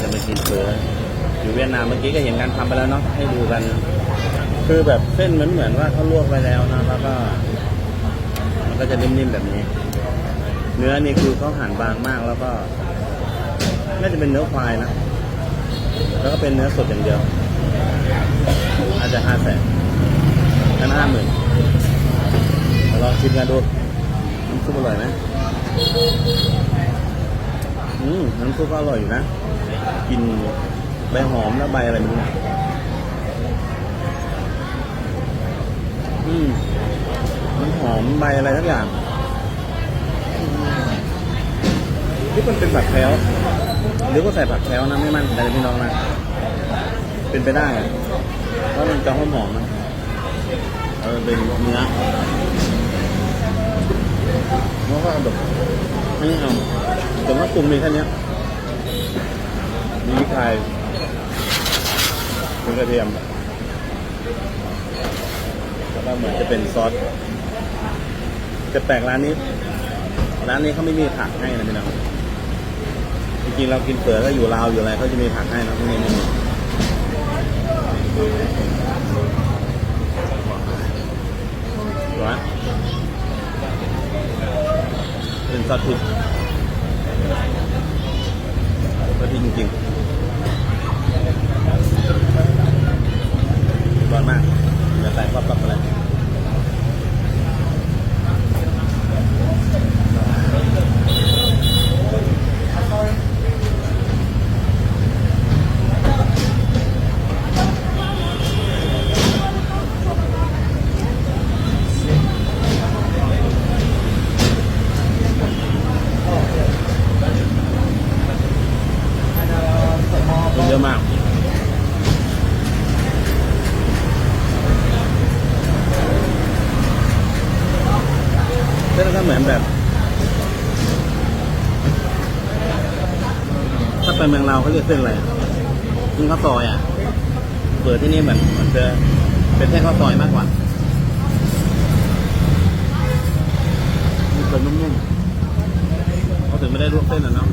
นะวันนี้เราจะไปกินเฝออยู่เวียดนามเมื่อกี้ก็เห็นการทำไปแล้วเนาะให้ดูกัน คือแบบเส้นเหมือนเหมือนว่าเขาลวกไปแล้วนะแล้วก็มันก็จะนิ่มๆแบบนี้ เนื้อนี่คือเขาหั่นบางมากแล้วก็น่าจะเป็นเนื้อควายนะแล้วก็เป็นเนื้อสดอย่างเดียว อาจจะห้าแสนกันห้าหมื่นลองชิมกันดูน้ำซุปอร่อยไหมอืมน้ำซุปก็อร่อยอยู่นะ กลิ่นใบหอมแล้วใบอะไรไมันอืมมันหอมใบอะไรทั้งอย่างที่มันเป็นผักแคล้วหรือว่าใส่ผักแคล้วนะไม่มั่นใจพี่น้องนะเป็นไปได้เพราะมันจะหอมหอมนะเออเป็นเนื้อแล้วก็แบบอันนี้เอาแต่ว่าปรุงมีแค่เนี้ย มีพริกไทยกระเทียมแล้วก็เหมือนจะเป็นซอสจะแปลกร้านนี้ ร้านนี้เขาไม่มีผักให้นะพี่น้องจริงๆเรากินเปิดก็อยู่ลาวอยู่อะไรเขาจะมีผักให้นะพวกนี้ไม่มีร้อนเป็นซอสพริกซอสพริกจริงๆร้อนมากอย่าใส่ปั๊บปั๊บอะไรคนเยอะมาก เหมือนแบบ ถ้าเป็นเมืองเราเขาเรียกเส้นอะไรเส้นข้าวซอยอะ เปิดที่นี่เหมือนเหมือนจะเป็นเส้นข้าวซอยมากกว่ามีส่วนนุ่มๆเขาถึงไม่ได้ลวกเส้นอะเนาะ